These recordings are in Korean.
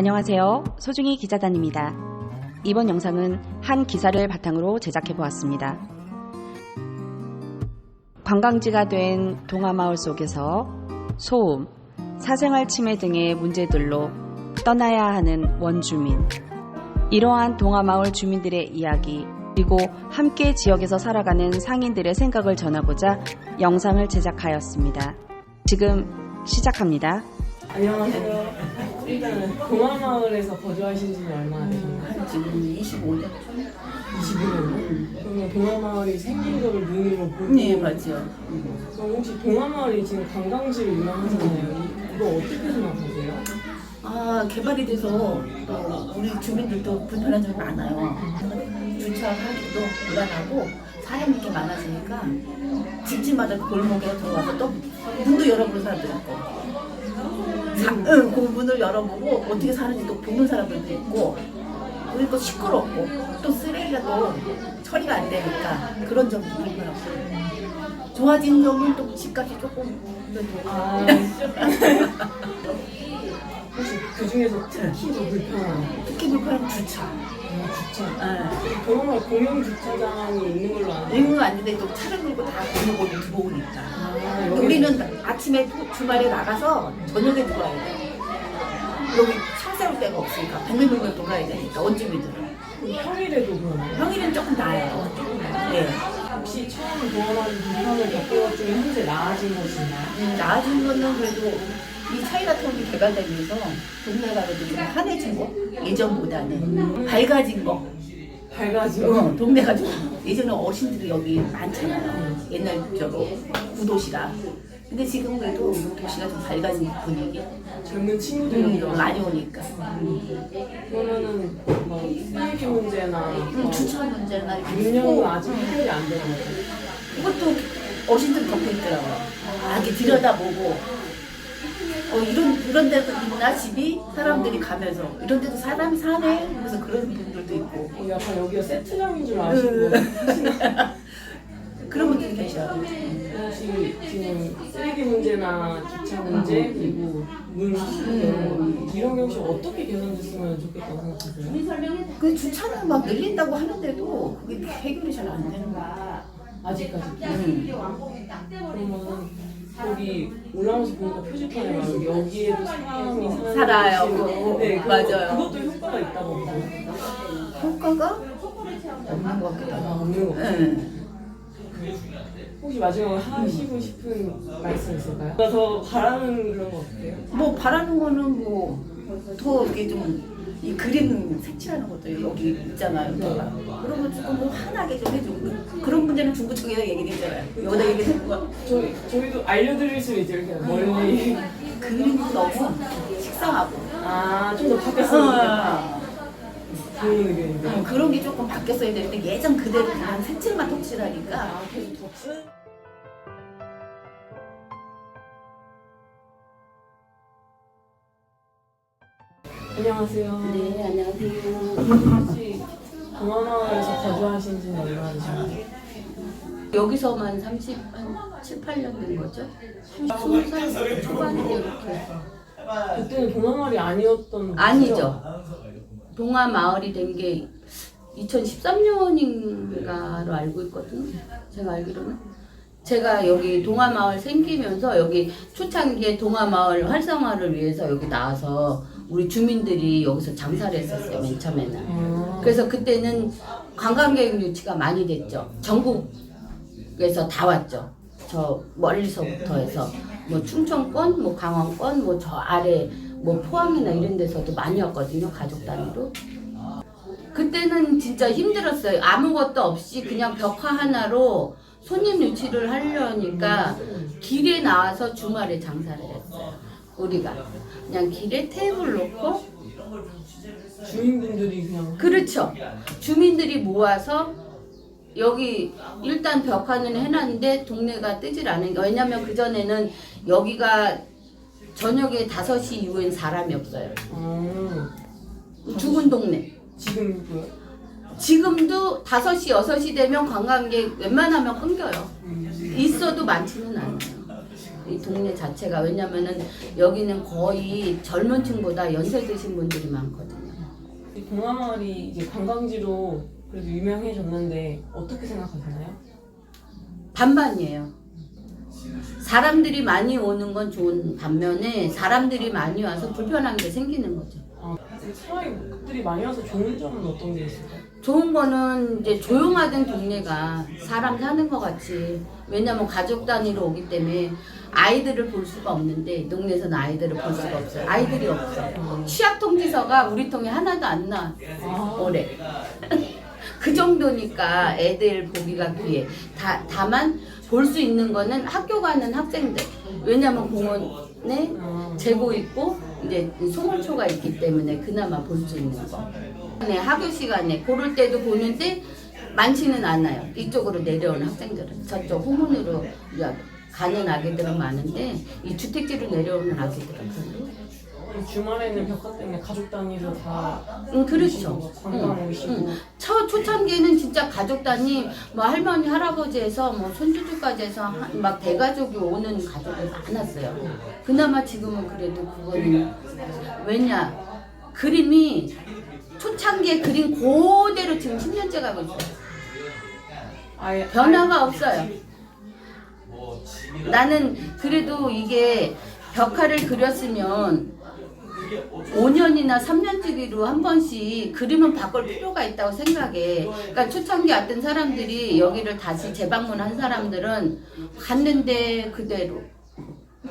안녕하세요. 소중이 기자단입니다. 이번 영상은 한 기사를 바탕으로 제작해 보았습니다. 관광지가 된 동화마을 속에서 소음, 사생활 침해 등의 문제들로 떠나야 하는 원주민. 이러한 동화마을 주민들의 이야기, 그리고 함께 지역에서 살아가는 상인들의 생각을 전하고자 영상을 제작하였습니다. 지금 시작합니다. 안녕하세요. 일단 동화마을에서 거주하신 지는 얼마나 되셨나요? 지금 25년. 25년. 그러면 동화마을이 생긴 거를 눈으로 보고 네, 맞죠. 그럼 혹시 동화마을이 지금 관광지로 유명하잖아요. 이거 어떻게 생각하세요? 아, 개발이 돼서 어, 우리 주민들도 불편한 점이 많아요. 주차하기도 불안하고 사람이 게 많아지니까 집집마다 골목에 들어와서 또 문도 열어보는 사람도 있고 사, 응, 그 문을 열어보고 어떻게 사는지 또 보는 사람들도 있고 그리고 시끄럽고 또 쓰레기가 또 처리가 안 되니까 그런 점도 불편하고 좋아진 점은 또 집값이 조금 그래도 아, 혹시 그 중에서 특히 더 불편한 특히 불편한 주차. 아, 주차. 예. 동화마을 공용 주차장이 있는 걸로 아는데 거 아닌데 또 차를 끌고 다 골목으로 들어오니까. 아, 근데 우리는 아침에 또 주말에 나가서 저녁에 들어와야 돼. 여기 차 세울 데가 없으니까 뱅글뱅글 돌아야 되니까 원주민들은. 평일에도 그러나요? 평일은 조금 나아요. 네. 혹시 처음 동화마을 불편을 것 중에 현재 나아진 것이 있나요? 음, 나아진 거는 그래도 이 차이나타운이 개발되면서 동네가 그래도 좀 환해진 거? 예전보다는. 밝아진 거. 밝아지고 어, 동네가 좀 예전에 어르신들이 여기 많잖아요. 옛날처럼 구도시라. 근데 지금 그래도 도시가 좀 밝아진 분위기. 젊은 친구들이 음, 많이 오니까. 그러면은 뭐 쓰레기 문제나 음, 뭐 주차 문제나 이렇게 운영은 있고 아직 해결이 안 되는 거죠. 그것도 어르신들 겪고 있더라고요. 아, 이렇게 들여다보고 어, 이런 이런 데도 있나 집이 사람들이 가면서 이런 데도 사람이 사네. 그래서 그런 분들도 있고 어, 약간 여기가 세트장인 줄 아시고 음. 그런 분들이 계셔. 혹시 지금 쓰레기 문제나 주차 문제 그리고 문 이런 거, 이런 게 혹시 어떻게 개선됐으면 좋겠다고 생각하세요? 그 주차는 막 늘린다고 하는데도 그게 해결이 잘 안 되는 거야. 아직까지 음. 그러면 여기 올라오면서 보니까 표지판에 막 여기에도 사람이 살아요. 그거. 네, 그거, 맞아요. 그것도 효과가 있다고. 효과가 없는 것 같기도 아, 하고. 없는 거. 응. 혹시 마지막으로 하시고 싶은 말씀 있을까요? 더 바라는 그런 거 어때요? 뭐 바라는 거는 뭐 더 이게 좀 이 그림 색칠하는 것도 여기 있잖아요. 여기가. 그런 거 조금 뭐 환하게 좀 해주고 그- 그런 문제는 중구청에서 얘기되잖아요. 여기다 얘기되는 거 저희, 저희도 알려드릴 수 있죠, 이렇게 멀리. 그림이 너무 식상하고 아, 좀 더 바뀌었으면 좋겠다. 어, 그런 의견인데. 어, 그런 게 조금 바뀌었어야 되는데 예전 그대로 그냥 색칠만 톡칠하니까 아, 계속 덮스? 안녕하세요. 네 안녕하세요. 혹시 동화마을에서 거주하신 지는 얼마나 되셨나요? 여기서만 30, 한 7, 8년 된 거죠? 20살 초반에 이렇게 그때는 동화마을이 아니었던? 아니죠. 동화 마을이 된 게 2013년인가로 알고 있거든요. 제가 알기로는. 제가 여기 동화 마을 생기면서 여기 초창기에 동화 마을 활성화를 위해서 여기 나와서 우리 주민들이 여기서 장사를 했었어요. 맨 처음에는. 아, 그래서 그때는 관광객 유치가 많이 됐죠. 전국에서 다 왔죠. 저 멀리서부터 해서 뭐 충청권, 뭐 강원권, 뭐 저 아래 뭐 포항이나 이런 데서도 많이 왔거든요. 가족 단위로. 그때는 진짜 힘들었어요. 아무것도 없이 그냥 벽화 하나로 손님 유치를 하려니까 길에 나와서 주말에 장사를 했어요. 우리가 그냥 길에 테이블 놓고 주인분들이 그냥 그렇죠. 주민들이 모아서 여기 일단 벽화는 해놨는데 동네가 뜨질 않은 게 왜냐면 그 전에는 여기가 저녁에 5시 이후엔 사람이 없어요. 아, 죽은 동네. 지금도요? 지금도 5시, 6시 되면 관광객 웬만하면 끊겨요. 있어도 많지는 않아요. 이 동네 자체가 왜냐면은 여기는 거의 젊은 층보다 연세 드신 분들이 많거든요. 이 동아마을이 이제 관광지로 그래도 유명해졌는데 어떻게 생각하시나요? 반반이에요. 사람들이 많이 오는 건 좋은 반면에 사람들이 많이 와서 불편한 게 생기는 거죠. 아, 사람들이 많이 와서 좋은 점은 어떤 게 있을까요? 좋은 거는 이제 조용하던 동네가 사람 사는 것 같이 왜냐면 가족 단위로 오기 때문에 아이들을 볼 수가 없는데 동네에서는 아이들을 볼 수가 없어요. 아이들이 없어요. 취약 통지서가 우리 통에 하나도 안 나와 아, 올해. 그 정도니까 애들 보기가 귀해. 다, 다만 볼 수 있는 거는 학교 가는 학생들. 왜냐면 공원에 아, 재고 있고 이제 소몰초가 있기 때문에 그나마 볼 수 있는 거. 네, 학교 시간에 고를 때도 보는데 많지는 않아요. 이쪽으로 내려오는 학생들은 저쪽 후문으로 가는 아기들은 많은데 이 주택지로 내려오는 아기들은 별로. 이 주말에는 벽화 때문에 가족 단위로 다 응, 그렇죠. 오시고, 관광 응, 오시고 응. 초 초창기에는 진짜 가족 단위 뭐 할머니 할아버지에서 뭐 손주주까지 해서 한- 막 대가족이 오는 가족이 많았어요. 그나마 지금은 그래도 그거는 왜냐 그림이 초창기에 그림 그대로 지금 10년째 가고 있어요. 아예 변화가 없어요. 나는 그래도 이게 벽화를 그렸으면 5년이나 3년 주기로 한 번씩 그림은 바꿀 필요가 있다고 생각해. 그러니까 초창기 왔던 사람들이 여기를 다시 재방문한 사람들은 갔는데 그대로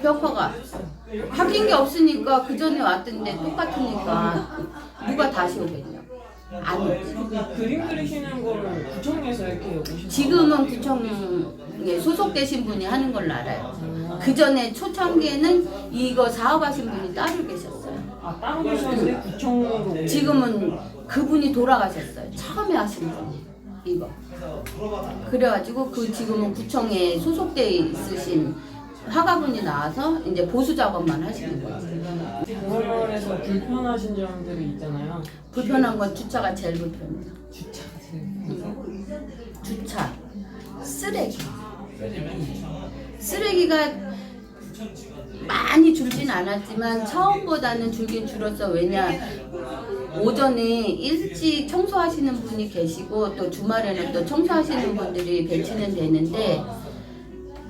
벽화가 바뀐 게 없으니까 그 전에 왔던데 똑같으니까 누가 다시 오겠냐? 이 그림 그리시는 거는 구청에서 이렇게 지금은 구청에 소속되신 분이 하는 걸로 알아요. 그 전에 초창기에는 이거 사업하신 분이 따로 계셨어요. 아 따로 계셨는데 구청으로 오시는 지금은 그분이 돌아가셨어요. 처음에 하신 분이 이거. 그래가지고 그 지금은 구청에 소속돼 있으신 화가분이 나와서 이제 보수 작업만 하시는 거죠. 동아마을에서 불편하신 점들이 있잖아요 불편한 건 주차가 제일 불편해요. 불편해서 주차, 쓰레기. 쓰레기가 많이 줄진 않았지만 처음보다는 줄긴 줄었어. 왜냐 오전에 일찍 청소하시는 분이 계시고 또 주말에는 또 청소하시는 분들이 배치는 되는데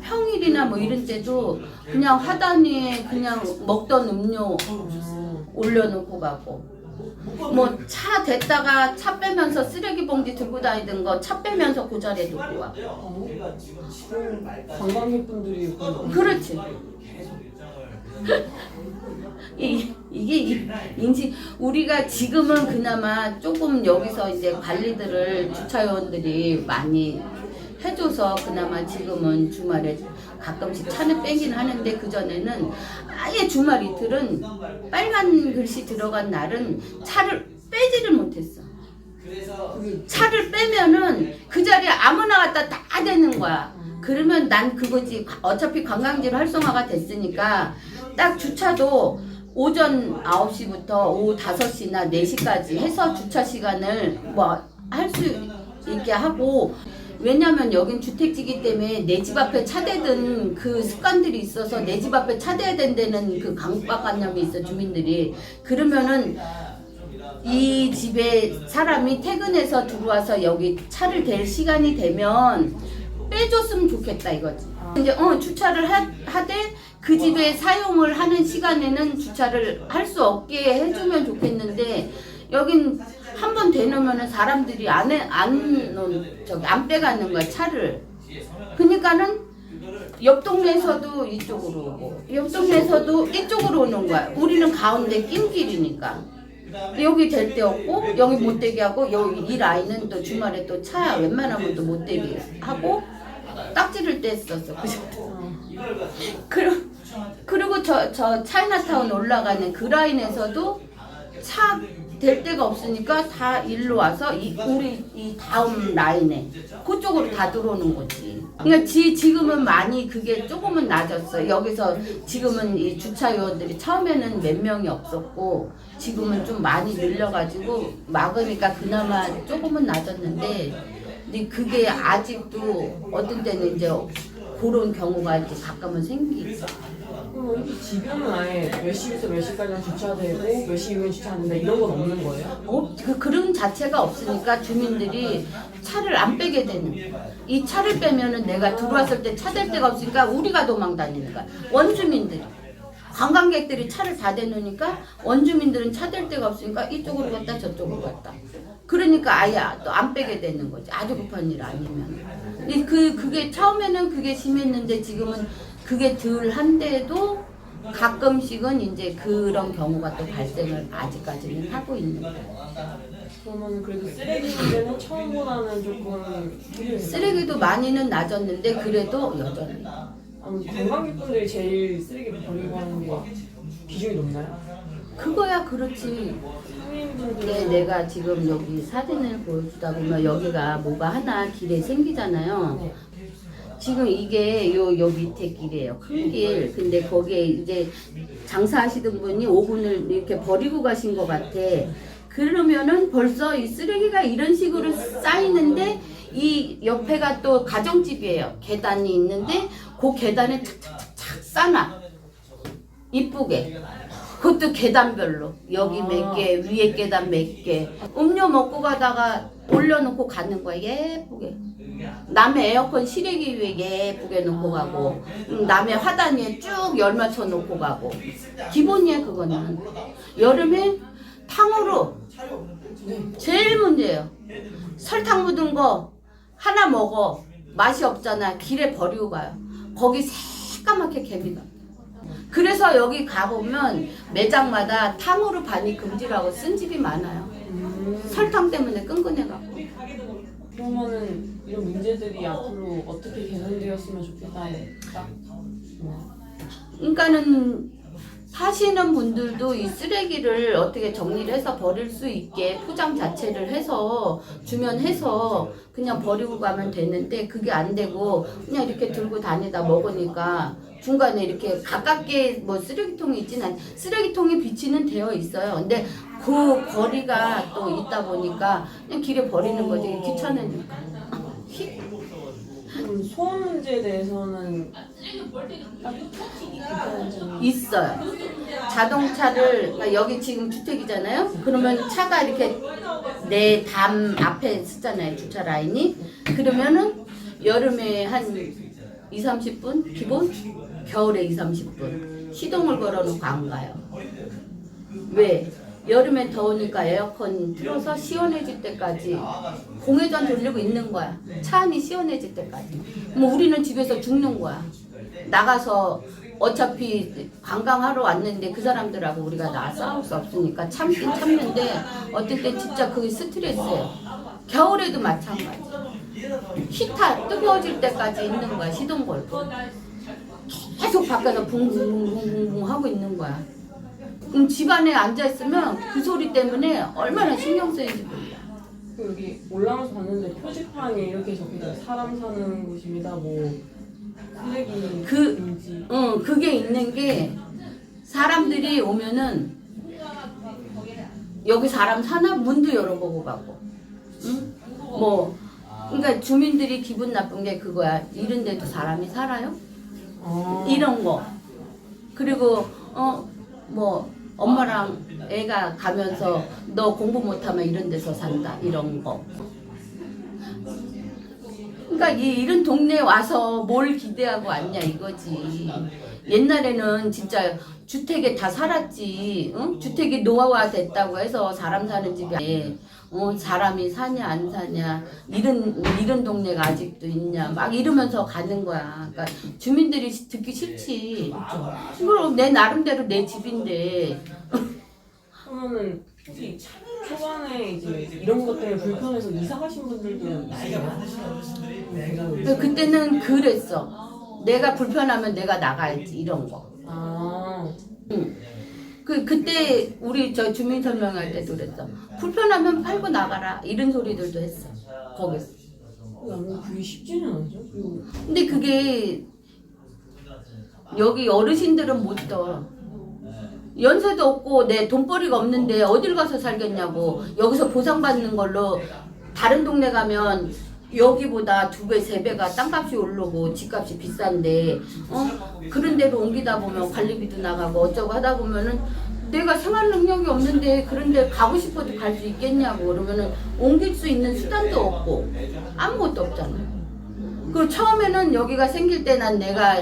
평일이나 뭐 이런 때도 그냥 화단 위에 그냥 먹던 음료 올려놓고 가고 뭐 차 댔다가 차 빼면서 쓰레기 봉지 들고 다니던 거 차 빼면서 그 자리에 놓고 와. 관광객분들이 그렇지. 이, 이게 이- 인식 우리가 지금은 그나마 조금 여기서 이제 관리들을 주차요원들이 많이 해줘서 그나마 지금은 주말에 가끔씩 차는 빼긴 하는데 그 전에는 아예 주말 이틀은 빨간 글씨 들어간 날은 차를 빼지를 못했어. 차를 빼면은 그 자리에 아무나 갖다 다 대는 거야. 그러면 난 그거지. 어차피 관광지로 활성화가 됐으니까 딱 주차도 오전 9시부터 오후 5시나 4시까지 해서 주차 시간을 뭐 할 수 있게 하고 왜냐면 여긴 주택지기 때문에 내 집 앞에 차대던 그 습관들이 있어서 내 집 앞에 차대야 된다는 그 강박관념이 있어 주민들이 그러면은 이 집에 사람이 퇴근해서 들어와서 여기 차를 댈 시간이 되면 빼줬으면 좋겠다 이거지. 이제 어 주차를 하, 하되 그 집에 사용을 하는 시간에는 주차를 할 수 없게 해주면 좋겠는데 여긴 한 번 대놓으면은 사람들이 안에 안 놓- 저기 안 빼가는 거야 차를. 그러니까는 옆 동네에서도 이쪽으로 오고 옆 동네에서도 이쪽으로 오는 거야. 우리는 가운데 낀 길이니까. 여기 될데 없고 여기 못 되게 하고 여기 이 라인은 또 주말에 또 차 웬만하면 또 못 되게 하고 딱지를 뗐었어. 그 리고 그리고 저 저 차이나타운 올라가는 그 라인에서도 차 될 데가 없으니까 다 일로 와서 이 우리 이 다음 라인에 그쪽으로 다 들어오는 거지. 그러니까 지, 지금은 많이 그게 조금은 낮았어. 여기서 지금은 이 주차 요원들이 처음에는 몇 명이 없었고 지금은 좀 많이 늘려가지고 막으니까 그나마 조금은 낮았는데 근데 그게 아직도 어떤 때는 이제 그런 경우가 이제 가끔은 생기죠. 그럼 이 지금은 아예 몇 시부터 몇 시까지는 주차되고 몇 시면 주차 안 된다 이런 건 없는 거예요? 어, 그, 그런 자체가 없으니까 주민들이 차를 안 빼게 되는 거야. 이 차를 빼면은 내가 들어왔을 때 차 댈 데가 없으니까 우리가 도망 다니는 거야. 원주민들이. 관광객들이 차를 다 대놓으니까 원주민들은 차 댈 데가 없으니까 이쪽으로 갔다 저쪽으로 갔다. 그러니까 아예 또 안 빼게 되는 거지. 아주 급한 일 아니면. 근데 그, 그게 처음에는 그게 심했는데 지금은 그게 덜 한데도 가끔씩은 이제 그런 경우가 또 발생을 아직까지는 하고 있는 거예요. 그러면 그래도 쓰레기 문제는 처음보다는 조금 쓰레기도 많이는 낮았는데 그래도 여전히 관광객분들이 제일 쓰레기 버리고 하는 게 비중이 높나요? 그거야 그렇지. 근데 내가 지금 여기 사진을 보여주다 보면 여기가 뭐가 하나 길에 생기잖아요. 네. 지금 이게 요, 요 밑에 길이에요. 큰 길. 근데 거기에 이제 장사하시던 분이 오븐을 이렇게 버리고 가신 것 같아. 그러면은 벌써 이 쓰레기가 이런 식으로 쌓이는데 이 옆에가 또 가정집이에요. 계단이 있는데 그 계단에 착착착착 싸놔. 이쁘게 그것도 계단별로. 여기 몇 개 위에 계단 몇 개. 음료 먹고 가다가 올려놓고 가는 거야. 예쁘게. 남의 에어컨 실외기 위에 예쁘게 놓고 가고 음, 남의 화단 위에 쭉 열맞춰 놓고 가고. 기본이야 그거는. 여름에 탕후루. 제일 문제예요. 설탕 묻은 거 하나 먹어. 맛이 없잖아. 길에 버리고 가요. 거기 새까맣게 개미가 그래서 여기 가보면 매장마다 탕후루 반입 금지라고 쓴 집이 많아요. 음, 설탕 때문에 끈끈해갖고. 그러면은 이런 문제들이 앞으로 어떻게 개선되었으면 좋겠다 딱 뭐. 그러니까는 사시는 분들도 이 쓰레기를 어떻게 정리를 해서 버릴 수 있게 포장 자체를 해서 주면 해서 그냥 버리고 가면 되는데 그게 안 되고 그냥 이렇게 들고 다니다 먹으니까 중간에 이렇게 가깝게 뭐 쓰레기통이 있진 않 쓰레기통이 비치는 되어 있어요. 근데 그 거리가 또 있다 보니까 그냥 길에 버리는 거지 귀찮으니까. 소음 문제에 대해서는 있어요. 자동차를 그러니까 여기 지금 주택이잖아요. 그러면 차가 이렇게 내 담 앞에 쓰잖아요. 주차 라인이. 그러면은 여름에 한 2, 30분 기본 겨울에 2, 30분 시동을 걸어놓고 안 가요. 왜? 여름에 더우니까 에어컨 틀어서 시원해질 때까지 공회전 돌리고 있는 거야. 차 안이 시원해질 때까지. 뭐 우리는 집에서 죽는 거야. 나가서 어차피 관광하러 왔는데 그 사람들하고 우리가 나 싸울 수 없으니까 참긴 참는데 어떨 때 진짜 그게 스트레스예요. 겨울에도 마찬가지. 히타 뜨거워질 때까지 있는 거야. 시동 걸고. 계속 밖에서 붕붕붕붕붕 하고 있는 거야. 그럼 집안에 앉아 있으면 그 소리 때문에 얼마나 신경 쓰이는지 몰라. 그 여기 올라가서 봤는데 표지판이 이렇게 적혀있어요 사람 사는 곳입니다 뭐 쓰레기 그- 금지 응, 그게 있는 게 사람들이 오면은 여기 사람 사나 문도 열어보고 가고, 응? 뭐, 그러니까 주민들이 기분 나쁜 게 그거야. 이런 데도 사람이 살아요? 아, 이런 거. 그리고 어 뭐 엄마랑 애가 가면서 너 공부 못하면 이런 데서 산다 이런 거. 그러니까 이 이런 동네에 와서 뭘 기대하고 왔냐 이거지. 옛날에는 진짜 주택에 다 살았지. 응? 주택이 노화가 됐다고 해서 사람 사는 아니에 어, 사람이 사냐 안 사냐 이런 이런 동네가 아직도 있냐 막 이러면서 가는 거야. 그러니까 주민들이 듣기 싫지. 그럼 내 나름대로 내 집인데 그러면은 혹시 초반에 이제 이런 것 때문에 불편해서 이사 가신 분들도 있어요? 그- 그때는 그랬어. 내가 불편하면 내가 나가야지 이런 거. 아, 그 그때 우리 저 주민 설명할 때도 그랬어. 불편하면 팔고 나가라 이런 소리들도 했어. 거기서. 그게 쉽지는 않죠. 근데 그게 여기 어르신들은 못 떠. 연세도 없고 내 돈벌이가 없는데 어딜 가서 살겠냐고 여기서 보상받는 걸로 다른 동네 가면 여기보다 두 배, 세 배가 땅값이 오르고 집값이 비싼데, 어? 그런 데로 옮기다 보면 관리비도 나가고 어쩌고 하다 보면은 내가 생활 능력이 없는데 그런데 가고 싶어도 갈 수 있겠냐고 그러면은 옮길 수 있는 수단도 없고 아무것도 없잖아. 그 처음에는 여기가 생길 때 난 내가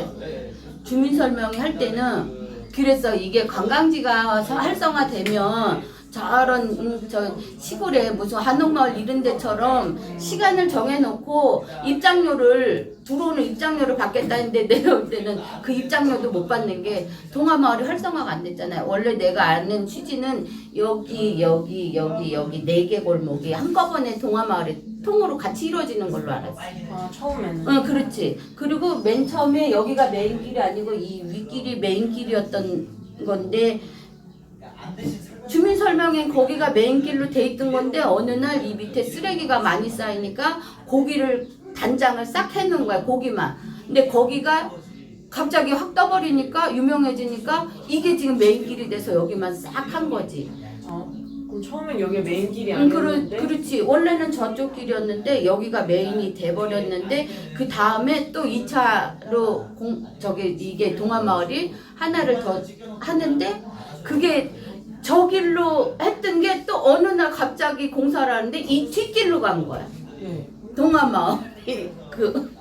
주민 설명회 할 때는 그래서 이게 관광지가 서- 활성화되면 저런 음, 저 시골에 무슨 한옥마을 이런 데처럼 시간을 정해놓고 입장료를 들어오는 입장료를 받겠다는데 볼 때는 그 입장료도 못 받는 게 동화마을이 활성화가 안 됐잖아요. 원래 내가 아는 취지는 여기 여기 여기 여기 네 개 골목이 한꺼번에 동화마을에 통으로 같이 이루어지는 걸로 알았어. 아 처음에는 응, 그렇지. 그리고 맨 처음에 여기가 메인 길이 아니고 이 윗길이 메인 길이었던 건데 주민 설명엔 거기가 메인 길로 돼 있던 건데 어느 날 이 밑에 쓰레기가 많이 쌓이니까 고기를 단장을 싹 해놓은 거야 고기만. 근데 거기가 갑자기 확 떠버리니까 유명해지니까 이게 지금 메인 길이 돼서 여기만 싹 한 거지. 어, 그럼 처음엔 여기 메인 길이 응, 그렇, 아니었는데 그렇지. 원래는 저쪽 길이었는데 여기가 메인이 돼버렸는데 그 다음에 또 2차로 공, 저기 이게 동화마을이 하나를 더 하는데 그게 저 길로 했던 게 또 어느 날 갑자기 공사를 하는데 이 뒷길로 간 거야. 네. 동화마을이 그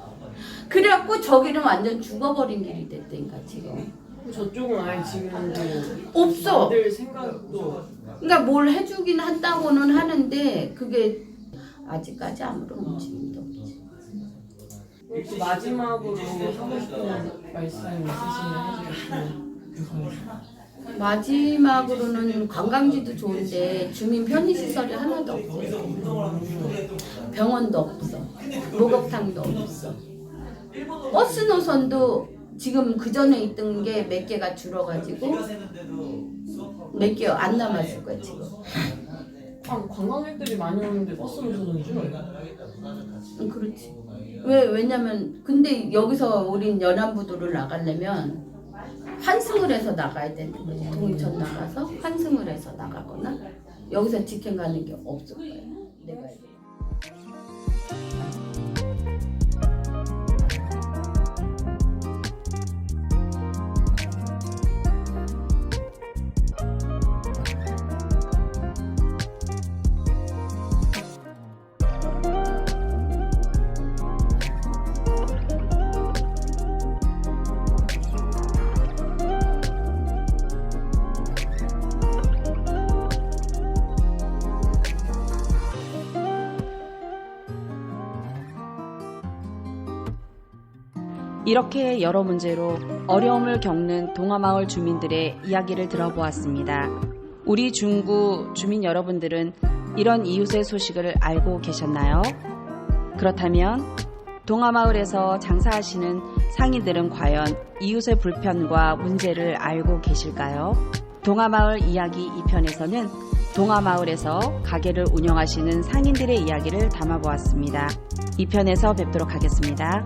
그래갖고 저기는 완전 죽어버린 길이 됐다니까 지금. 저쪽은 아예 지금 없어. 만들 생각도 그러니까 뭘 해주긴 한다고는 하는데 그게 아직까지 아무런 움직임도 없지. 혹시 마지막으로 하고 싶은 말씀 있으시면 해주시면 마지막으로는 관광지도 좋은데 주민 편의시설이 하나도 없어요. 병원도 없어. 목욕탕도 없어. 버스 노선도 지금 그 전에 있던 게 몇 개가 줄어가지고 몇 개 안 남았을 거야 지금. 아, 관광객들이 많이 오는데 버스 노선은 줄어요. 응, 그렇지. 왜 왜냐면 근데 여기서 우린 연안부두를 나가려면 환승을 해서 나가야 되는 거지. 동천 나가서 환승을 해서 나가거나 여기서 직행 가는 게 없을 거야. 내가. 이렇게 여러 문제로 어려움을 겪는 동화마을 주민들의 이야기를 들어보았습니다. 우리 중구 주민 여러분들은 이런 이웃의 소식을 알고 계셨나요? 그렇다면 동화마을에서 장사하시는 상인들은 과연 이웃의 불편과 문제를 알고 계실까요? 동화마을 이야기 2편에서는 동화마을에서 가게를 운영하시는 상인들의 이야기를 담아보았습니다. 2편에서 뵙도록 하겠습니다.